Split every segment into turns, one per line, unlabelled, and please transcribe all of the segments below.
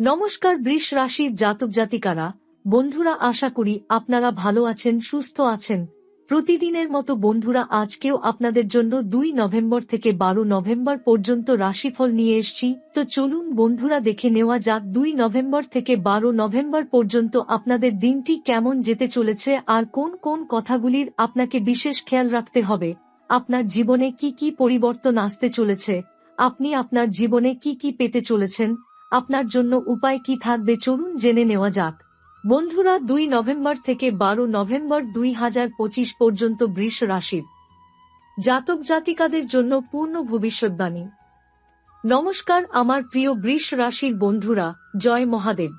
নমস্কার বৃষ রাশির জাতক জাতিকারা, বন্ধুরা আশা করি আপনারা ভালো আছেন, সুস্থ আছেন। প্রতিদিনের মতো বন্ধুরা, আজকেও আপনাদের জন্য দুই নভেম্বর থেকে বারো নভেম্বর পর্যন্ত রাশিফল নিয়ে এসছি। তো চলুন বন্ধুরা দেখে নেওয়া যাক দুই নভেম্বর থেকে বারো নভেম্বর পর্যন্ত আপনাদের দিনটি কেমন যেতে চলেছে আর কোন কোন কথাগুলির আপনাকে বিশেষ খেয়াল রাখতে হবে। আপনার জীবনে কি কি পরিবর্তন আসতে চলেছে? আপনি আপনার জীবনে কি কি পেতে চলেছেন? আপনার জন্য উপায় কি থাকবে চলুন জেনে নেওয়া যাক। বন্ধুরা, দুই নভেম্বর থেকে বারো নভেম্বর দুই হাজার পঁচিশ পর্যন্ত বৃষ রাশির। জাতক জাতিকাদের জন্য পূর্ণ ভবিষ্যৎবাণী। নমস্কার, আমার প্রিয় বৃষ রাশির বন্ধুরা, জয় মহাদেব।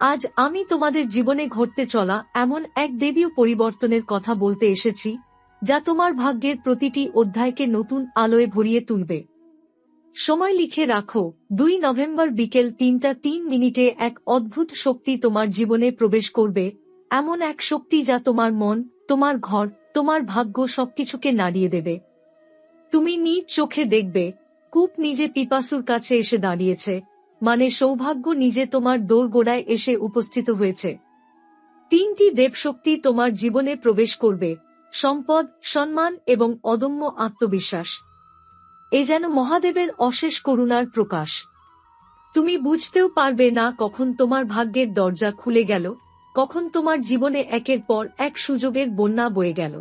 আজ আমি তোমাদের জীবনে ঘটতে চলা এমন এক দেবীয় পরিবর্তনের কথা বলতে এসেছি, যা তোমার ভাগ্যের প্রতিটি অধ্যায়কে নতুন আলোয় ভরিয়ে তুলবে। সময় লিখে রাখো, দুই নভেম্বর বিকেল তিনটা তিন মিনিটে এক অদ্ভুত শক্তি তোমার জীবনে প্রবেশ করবে, এমন এক শক্তি যা তোমার মন, তোমার ঘর, তোমার ভাগ্য সবকিছুকে নাড়িয়ে দেবে। তুমি নিজ চোখে দেখবে, কূপ নিজে পিপাসুর কাছে এসে দাঁড়িয়েছে মানে সৌভাগ্য নিজে তোমার দোরগোড়ায় এসে উপস্থিত হয়েছে। তিনটি দেবশক্তি তোমার জীবনে প্রবেশ করবে, সম্পদ, সম্মান এবং অদম্য আত্মবিশ্বাস। এ যেন মহাদেবের অশেষ করুণার প্রকাশ। তুমি বুঝতেও পারবে না কখন তোমার ভাগ্যের দরজা খুলে গেল, কখন তোমার জীবনে একের পর এক সুযোগের বন্যা বয়ে গেল।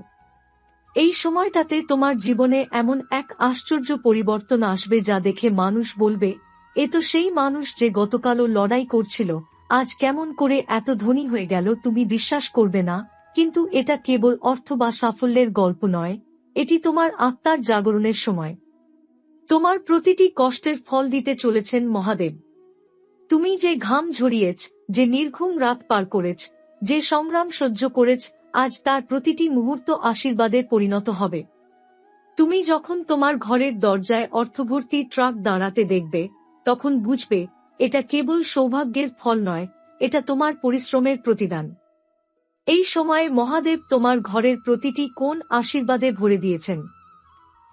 এই সময়টাতে তোমার জীবনে এমন এক আশ্চর্য পরিবর্তন আসবে যা দেখে মানুষ বলবে, এ তো সেই মানুষ যে গতকালও লড়াই করছিল, আজ কেমন করে এত ধনী হয়ে গেল, তুমি বিশ্বাস করবে না? কিন্তু এটা কেবল অর্থ বা সাফল্যের গল্প নয়, এটি তোমার আত্মার জাগরণের সময়। তোমার প্রতিটি কষ্টের ফল দিতে চলেছেন মহাদেব। তুমি যে ঘাম ঝরিয়েছ, যে নির্ঘুম রাত পার করেছ, যে সংগ্রাম সহ্য করেছ, আজ তার প্রতিটি মুহূর্ত আশীর্বাদে পরিণত হবে। তুমি যখন তোমার ঘরের দরজায় অর্থভর্তি ট্রাক দাঁড়াতে দেখবে, তখন বুঝবে, এটা কেবল সৌভাগ্যের ফল নয়, এটা তোমার পরিশ্রমের প্রতিদান। এই সময়ে মহাদেব তোমার ঘরের প্রতিটি কোন আশীর্বাদে ভরে দিয়েছেন।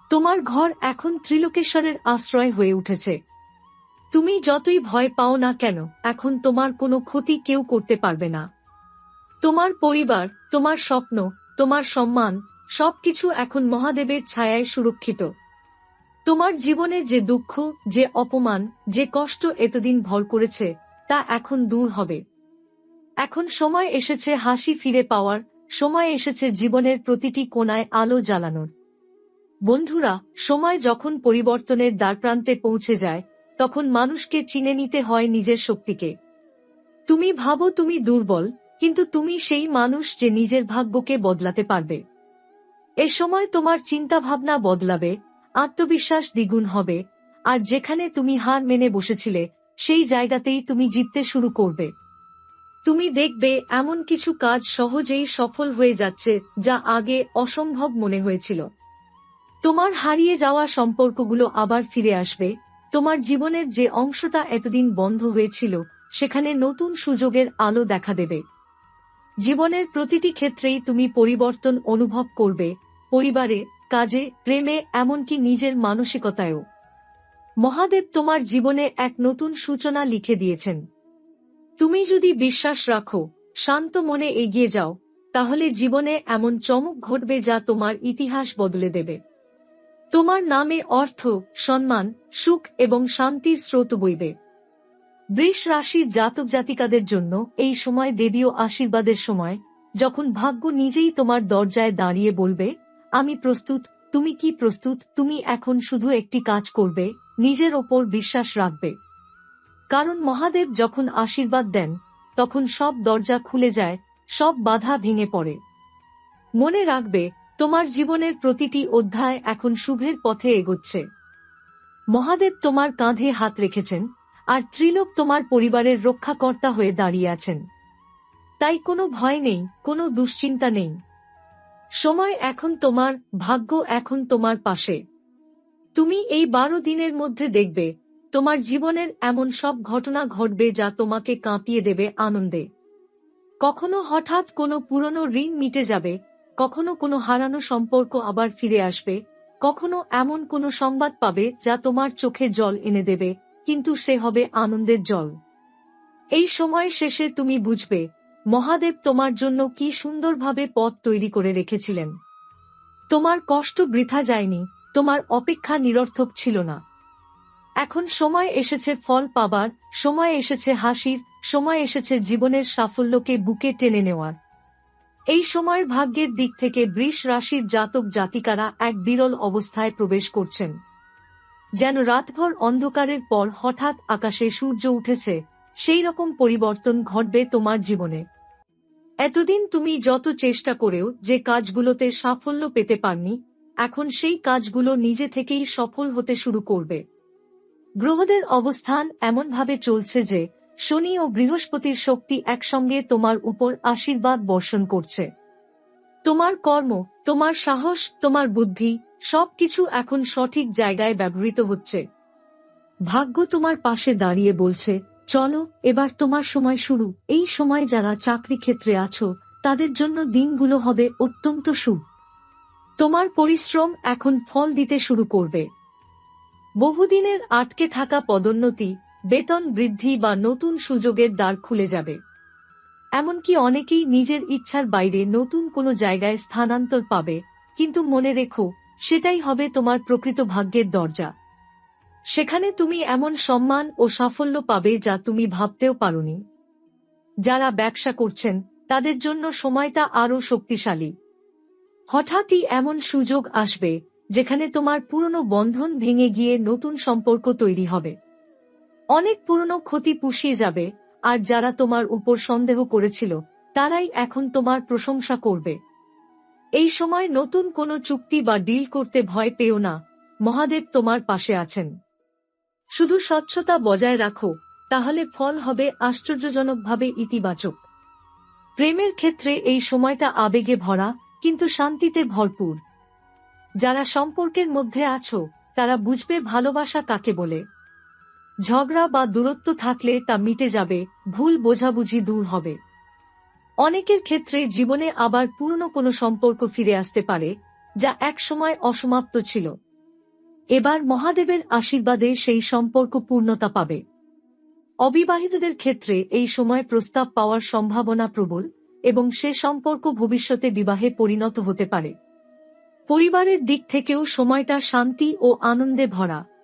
তোমার ঘর এখন ত্রিলোকেশ্বরের আশ্রয় হয়ে উঠেছে। তুমি যতই ভয় পাও না কেন, এখন তোমার কোনো ক্ষতি কেউ করতে পারবে না। তোমার পরিবার, তোমার স্বপ্ন, তোমার সম্মান, সবকিছু এখন মহাদেবের ছায়ায় সুরক্ষিত। তোমার জীবনে যে দুঃখ, যে অপমান, যে কষ্ট এতদিন ভর করেছে, তা এখন দূর হবে। এখন সময় এসেছে হাসি ফিরে পাওয়ার, সময় এসেছে জীবনের প্রতিটি কোনায় আলো জ্বালানোর। বন্ধুরা, সময় যখন পরিবর্তনের দ্বারপ্রান্তে পৌঁছে যায়, তখন মানুষকে চিনে নিতে হয় নিজের শক্তিকে। তুমি ভাবো তুমি দুর্বল, কিন্তু তুমি সেই মানুষ যে নিজের ভাগ্যকে বদলাতে পারবে। এ সময় তোমার চিন্তা ভাবনা বদলাবে, আত্মবিশ্বাস দ্বিগুণ হবে, আর যেখানে তুমি হার মেনে বসেছিলে, সেই জায়গাতেই তুমি জিততে শুরু করবে। তুমি দেখবে এমন কিছু কাজ সহজেই সফল হয়ে যাচ্ছে যা আগে অসম্ভব মনে হয়েছিল। তোমার হারিয়ে যাওয়া সম্পর্কগুলো আবার ফিরে আসবে। তোমার জীবনের যে অংশটা এতদিন বন্ধ হয়েছিল, সেখানে নতুন সুযোগের আলো দেখা দেবে। জীবনের প্রতিটি ক্ষেত্রেই তুমি পরিবর্তন অনুভব করবে, পরিবারে, কাজে, প্রেমে, এমনকি নিজের মানসিকতায়ও। মহাদেব তোমার জীবনে এক নতুন সূচনা লিখে দিয়েছেন। তুমি যদি বিশ্বাস রাখো, শান্ত মনে এগিয়ে যাও, তাহলে জীবনে এমন চমক ঘটবে যা তোমার ইতিহাস বদলে দেবে। তোমার নামে অর্থ, সম্মান, সুখ এবং শান্তির স্রোত বইবে। বৃষ রাশির জাতক জাতিকাদের জন্য এই সময় দেবীয় আশীর্বাদের সময়, যখন ভাগ্য নিজেই তোমার দরজায় দাঁড়িয়ে বলবে, আমি প্রস্তুত, তুমি কি প্রস্তুত, তুমি এখন শুধু একটি কাজ করবে, নিজের ওপর বিশ্বাস রাখবে। কারণ মহাদেব যখন আশীর্বাদ দেন, তখন সব দরজা খুলে যায়, সব বাধা ভেঙে পড়ে। মনে রাখবে তোমার জীবনের প্রতিটি অধ্যায় এখন শুভের পথে এগোচ্ছে। মহাদেব তোমার কাঁধে হাত রেখেছেন, আর ত্রিলোক তোমার পরিবারের রক্ষাকর্তা হয়ে দাঁড়িয়ে আছেন। তাই কোনো ভয় নেই, কোনো দুশ্চিন্তা নেই। সময় এখন তোমার, ভাগ্য এখন তোমার পাশে। তুমি এই বারো দিনের মধ্যে দেখবে, তোমার জীবনের এমন সব ঘটনা ঘটবে যা তোমাকে কাঁপিয়ে দেবে আনন্দে। কখনো হঠাৎ কোনো পুরনো ঋণ মিটে যাবে কখনো কোনো হারানো সম্পর্ক আবার ফিরে আসবে, কখনো এমন কোনো সংবাদ পাবে যা তোমার চোখে জল এনে দেবে, কিন্তু সে হবে আনন্দের জল। এই সময় শেষে তুমি বুঝবে, মহাদেব তোমার জন্য কি সুন্দরভাবে পথ তৈরি করে রেখেছিলেন। তোমার কষ্ট বৃথা যায়নি, তোমার অপেক্ষা নিরর্থক ছিল না। এখন সময় এসেছে ফল পাবার, সময় এসেছে হাসির, সময় এসেছে জীবনের সাফল্যকে বুকে টেনে নেওয়ার। এই সময়ের ভাগ্যের দিক থেকে বৃষ রাশির জাতক জাতিকারা এক বিরল অবস্থায় প্রবেশ করছেন। যেন রাতভর অন্ধকারের পর হঠাৎ আকাশে সূর্য উঠেছে, সেই রকম পরিবর্তন ঘটবে তোমার জীবনে। এতদিন তুমি যত চেষ্টা করেও যে কাজগুলোতে সাফল্য পেতে পারনি, এখন সেই কাজগুলো নিজে থেকেই সফল হতে শুরু করবে। গ্রহদের অবস্থান এমনভাবে চলছে যে শনি ও বৃহস্পতির শক্তি একসঙ্গে তোমার উপর আশীর্বাদ বর্ষণ করছে। তোমার কর্ম, তোমার সাহস, তোমার বুদ্ধি, সবকিছু এখন সঠিক জায়গায় ব্যবহৃত হচ্ছে। ভাগ্য তোমার পাশে দাঁড়িয়ে বলছে, চলো, এবার তোমার সময় শুরু। এই সময় যারা চাকরি ক্ষেত্রে আছো, তাদের জন্য দিনগুলো হবে অত্যন্ত শুভ। তোমার পরিশ্রম এখন ফল দিতে শুরু করবে। বহুদিনের আটকে থাকা পদোন্নতি বেতন বৃদ্ধি বা নতুন সুযোগের দ্বার খুলে যাবে। এমনকি অনেকেই নিজের ইচ্ছার বাইরে নতুন কোনো জায়গায় স্থানান্তর পাবে, কিন্তু মনে রেখো, সেটাই হবে তোমার প্রকৃত ভাগ্যের দরজা। সেখানে তুমি এমন সম্মান ও সাফল্য পাবে যা তুমি ভাবতেও পারোনি। যারা ব্যবসা করছেন, তাদের জন্য সময়টা আরও শক্তিশালী। হঠাৎই এমন সুযোগ আসবে, যেখানে তোমার পুরনো বন্ধন ভেঙে গিয়ে নতুন সম্পর্ক তৈরি হবে। অনেক পুরনো ক্ষতি পুষিয়ে যাবে, আর যারা তোমার উপর সন্দেহ করেছিল, তারাই এখন তোমার প্রশংসা করবে। এই সময় নতুন কোনো চুক্তি বা ডিল করতে ভয় পেও না, মহাদেব তোমার পাশে আছেন। শুধু স্বচ্ছতা বজায় রাখো, তাহলে ফল হবে আশ্চর্যজনকভাবে ইতিবাচক। প্রেমের ক্ষেত্রে এই সময়টা আবেগে ভরা, কিন্তু শান্তিতে ভরপুর। যারা সম্পর্কের মধ্যে আছো, তারা বুঝবে ভালোবাসা কাকে বলে। ঝগড়া বা দূরত্ব থাকলে তা মিটে যাবে, ভুল বোঝাবুঝি দূর হবে। অনেকের ক্ষেত্রে জীবনে আবার পুরনো কোনো সম্পর্ক ফিরে আসতে পারে, যা একসময় অসমাপ্ত ছিল। এবার মহাদেবের আশীর্বাদে সেই সম্পর্ক পূর্ণতা পাবে। অবিবাহিতদের ক্ষেত্রে এই সময় প্রস্তাব পাওয়ার সম্ভাবনা প্রবল এবং সে সম্পর্ক ভবিষ্যতে বিবাহে পরিণত হতে পারে। পরিবারের দিক থেকেও সময়টা শান্তি ও আনন্দে ভরা।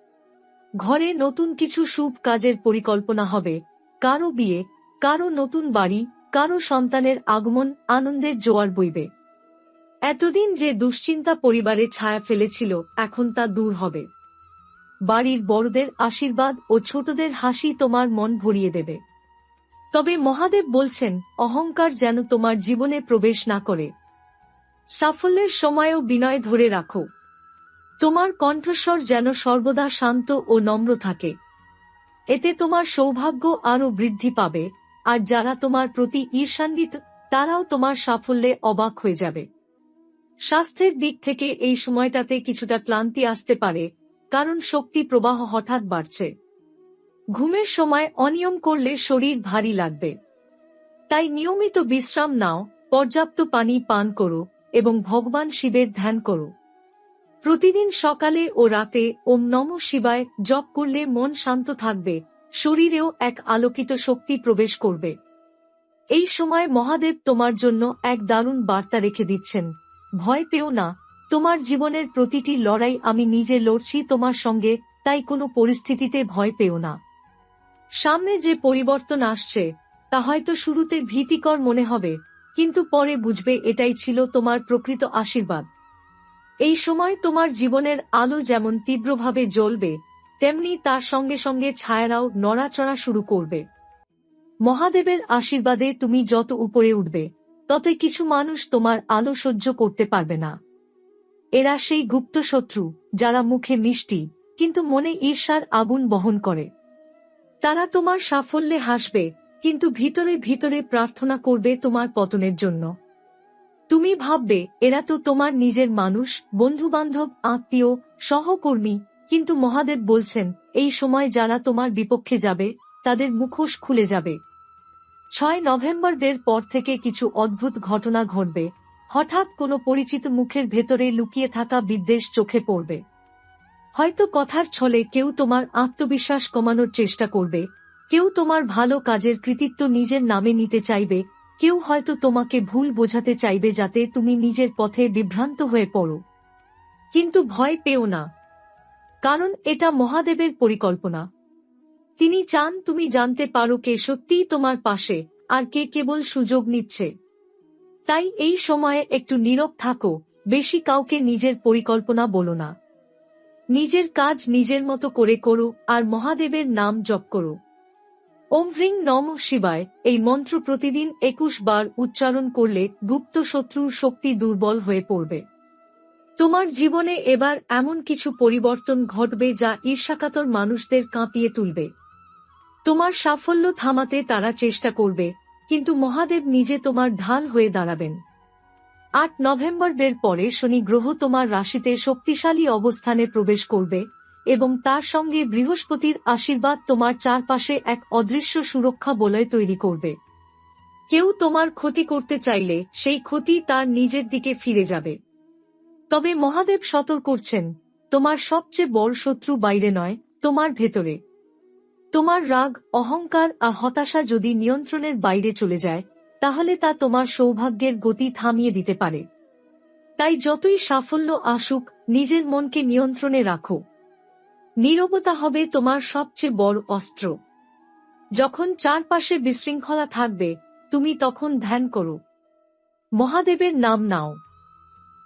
ঘরে নতুন কিছু শুভ কাজের পরিকল্পনা হবে। কারও বিয়ে, কারও নতুন বাড়ি, কারও সন্তানের আগমন আনন্দের জোয়ার বইবে। এতদিন যে দুশ্চিন্তা পরিবারে ছায়া ফেলেছিল, এখন তা দূর হবে। বাড়ির বড়দের আশীর্বাদ ও ছোটদের হাসি তোমার মন ভরিয়ে দেবে। তবে মহাদেব বলছেন, অহংকার যেন তোমার জীবনে প্রবেশ না করে। সাফল্যের সময়ও বিনয় ধরে রাখো। তোমার কণ্ঠস্বর যেন সর্বদা শান্ত ও নম্র থাকে। এতে তোমার সৌভাগ্য আরও বৃদ্ধি পাবে, আর যারা তোমার প্রতি ঈর্ষান্বিত, তারাও তোমার সাফল্যে অবাক হয়ে যাবে। স্বাস্থ্যের দিক থেকে এই সময়টাতে কিছুটা ক্লান্তি আসতে পারে, কারণ শক্তি প্রবাহ হঠাৎ বাড়ছে। ঘুমের সময় অনিয়ম করলে শরীর ভারী লাগবে। তাই নিয়মিত বিশ্রাম নাও, পর্যাপ্ত পানি পান করো, এবং ভগবান শিবের ধ্যান করো। প্রতিদিন সকালে ও রাতে ওম নম শিবায় জপ করলে মন শান্ত থাকবে, শরীরেও এক আলোকিত শক্তি প্রবেশ করবে। এই সময় মহাদেব তোমার জন্য এক দারুণ বার্তা রেখে দিচ্ছেন, ভয় পেও না, তোমার জীবনের প্রতিটি লড়াই আমি নিজে লড়ছি তোমার সঙ্গে, তাই কোনো পরিস্থিতিতে ভয় পেও না। সামনে যে পরিবর্তন আসছে, তা হয়তো শুরুতে ভীতিকর মনে হবে, কিন্তু পরে বুঝবে এটাই ছিল তোমার প্রকৃত আশীর্বাদ। এই সময় তোমার জীবনের আলো যেমন তীব্রভাবে জ্বলবে, তেমনি তার সঙ্গে সঙ্গে ছায়ারাও নড়াচড়া শুরু করবে। মহাদেবের আশীর্বাদে তুমি যত উপরে উঠবে, ততই কিছু মানুষ তোমার আলো সহ্য করতে পারবে না। এরা সেই গুপ্ত শত্রু, যারা মুখে মিষ্টি, কিন্তু মনে ঈর্ষার আগুন বহন করে। তারা তোমার সাফল্যে হাসবে, কিন্তু ভিতরে ভিতরে প্রার্থনা করবে তোমার পতনের জন্য। তুমি ভাববে, এরা তো তোমার নিজের মানুষ বন্ধু বান্ধব আত্মীয়, সহকর্মী, কিন্তু মহাদেব বলছেন, এই সময় যারা তোমার বিপক্ষে যাবে, তাদের মুখোশ খুলে যাবে। ছয় নভেম্বরের পর থেকে কিছু অদ্ভুত ঘটনা ঘটবে। হঠাৎ কোনো পরিচিত মুখের ভেতরে লুকিয়ে থাকা বিদ্বেষ চোখে পড়বে। হয়তো কথার ছলে কেউ তোমার আত্মবিশ্বাস কমানোর চেষ্টা করবে, কেউ তোমার ভালো কাজের কৃতিত্ব নিজের নামে নিতে চাইবে কেউ হয়তো তোমাকে ভুল বোঝাতে চাইবে যাতে তুমি নিজের পথে বিভ্রান্ত হয়ে পড়ো। কিন্তু ভয় পেও না, কারণ এটা মহাদেবের পরিকল্পনা। তিনি চান তুমি জানতে পারো কে সত্যিই তোমার পাশে আর কে কেবল সুযোগ নিচ্ছে। তাই এই সময়ে একটু নীরব থাকো, বেশি কাউকে নিজের পরিকল্পনা বলো না। নিজের কাজ নিজের মতো করে করো আর মহাদেবের নাম জপ করো। ওম হ্রিং নম শিবায়, এই মন্ত্র প্রতিদিন একুশ বার উচ্চারণ করলে গুপ্ত শত্রুর শক্তি দুর্বল হয়ে পড়বে। তোমার জীবনে এবার এমন কিছু পরিবর্তন ঘটবে যা ঈর্ষাকাতর মানুষদের কাঁপিয়ে তুলবে। তোমার সাফল্য থামাতে তারা চেষ্টা করবে, কিন্তু মহাদেব নিজে তোমার ঢাল হয়ে দাঁড়াবেন। আট নভেম্বরের পরে শনি গ্রহ তোমার রাশিতে শক্তিশালী অবস্থানে প্রবেশ করবে এবং তার সঙ্গে বৃহস্পতির আশীর্বাদ তোমার চারপাশে এক অদৃশ্য সুরক্ষা বলয় তৈরি করবে। কেউ তোমার ক্ষতি করতে চাইলে সেই ক্ষতি তার নিজের দিকে ফিরে যাবে। তবে মহাদেব সতর্ক করছেন, তোমার সবচেয়ে বড় শত্রু বাইরে নয়, তোমার ভেতরে। তোমার রাগ, অহংকার আর হতাশা যদি নিয়ন্ত্রণের বাইরে চলে যায়, তাহলে তা তোমার সৌভাগ্যের গতি থামিয়ে দিতে পারে। তাই যতই সাফল্য আসুক, নিজের মনকে নিয়ন্ত্রণে রাখো। নীরবতা হবে তোমার সবচেয়ে বড় অস্ত্র। যখন চারপাশে বিশৃঙ্খলা থাকবে, তুমি তখন ধ্যান করো। মহাদেবের নাম নাও।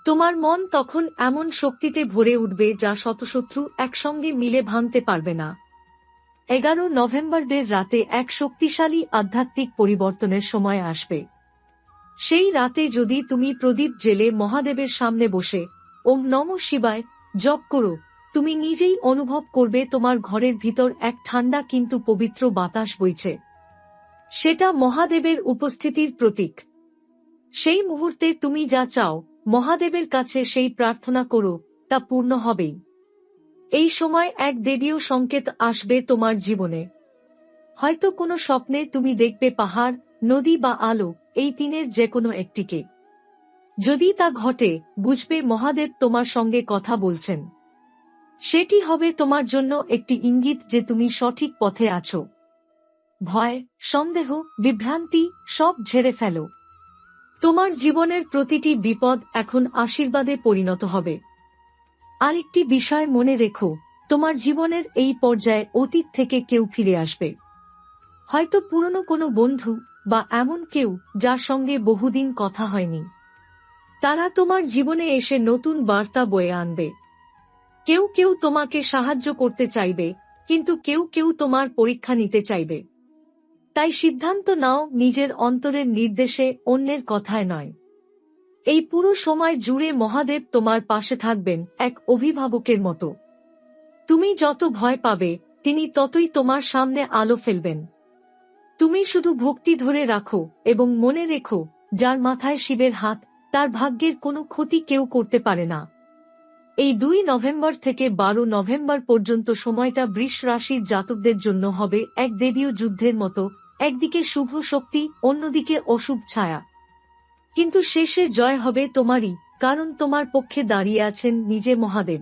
তোমার মন তখন এমন শক্তিতে ভরে উঠবে যা শতশত্রু একসঙ্গে মিলে ভাঙতে পারবে না। এগারো নভেম্বরের রাতে এক শক্তিশালী আধ্যাত্মিক পরিবর্তনের সময় আসবে। সেই রাতে যদি তুমি প্রদীপ জেলে মহাদেবের সামনে বসে, ওম নম শিবায় জপ করো তুমি নিজেই অনুভব করবে তোমার ঘরের ভিতর এক ঠান্ডা কিন্তু পবিত্র বাতাস বইছে। সেটা মহাদেবের উপস্থিতির প্রতীক। সেই মুহূর্তে তুমি যা চাও, মহাদেবের কাছে সেই প্রার্থনা করো, তা পূর্ণ হবেই। এই সময় এক দেবীয় সংকেত আসবে তোমার জীবনে। হয়তো কোনো স্বপ্নে তুমি দেখবে পাহাড়, নদী বা আলো, এই তিনের যে কোনো একটিকে। যদি তা ঘটে, বুঝবে মহাদেব তোমার সঙ্গে কথা বলছেন। সেটি হবে তোমার জন্য একটি ইঙ্গিত যে তুমি সঠিক পথে আছো। ভয়, সন্দেহ, বিভ্রান্তি, সব ঝেড়ে ফেলো। তোমার জীবনের প্রতিটি বিপদ এখন আশীর্বাদে পরিণত হবে। আরেকটি বিষয় মনে রেখো, তোমার জীবনের এই পর্যায়ে অতীত থেকে কেউ ফিরে আসবে। হয়তো পুরনো কোনো বন্ধু বা এমন কেউ যার সঙ্গে বহুদিন কথা হয়নি। তারা তোমার জীবনে এসে নতুন বার্তা বয়ে আনবে। কেউ কেউ তোমাকে সাহায্য করতে চাইবে, কিন্তু কেউ কেউ তোমার পরীক্ষা নিতে চাইবে। তাই সিদ্ধান্ত নাও নিজের অন্তরের নির্দেশে অন্যের কথায় নয়। এই পুরো সময় জুড়ে মহাদেব তোমার পাশে থাকবেন এক অভিভাবকের মতো। তুমি যত ভয় পাবে, তিনি ততই তোমার সামনে আলো ফেলবেন। তুমি শুধু ভক্তি ধরে রাখো এবং মনে রেখো, যার মাথায় শিবের হাত, তার ভাগ্যের কোনো ক্ষতি কেউ করতে পারে না। এই দুই নভেম্বর থেকে বারো নভেম্বর পর্যন্ত সময়টা বৃষ রাশির জাতকদের জন্য হবে এক দেবীয় যুদ্ধের মতো, একদিকে শুভ শক্তি, অন্যদিকে অশুভ ছায়া। কিন্তু শেষে জয় হবে তোমারই, কারণ তোমার পক্ষে দাঁড়িয়ে আছেন নিজে মহাদেব।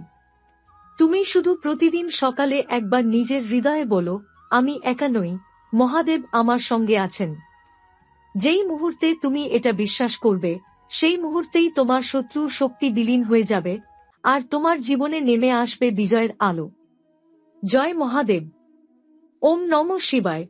তুমি শুধু প্রতিদিন সকালে একবার নিজের হৃদয়ে বলো, আমি একা নই, মহাদেব আমার সঙ্গে আছেন। যেই মুহূর্তে তুমি এটা বিশ্বাস করবে, সেই মুহূর্তেই তোমার শত্রুর শক্তি বিলীন হয়ে যাবে আর তোমার জীবনে নেমে আসবে বিজয়ের আলো। জয় মহাদেব। ওম নম শিবায়।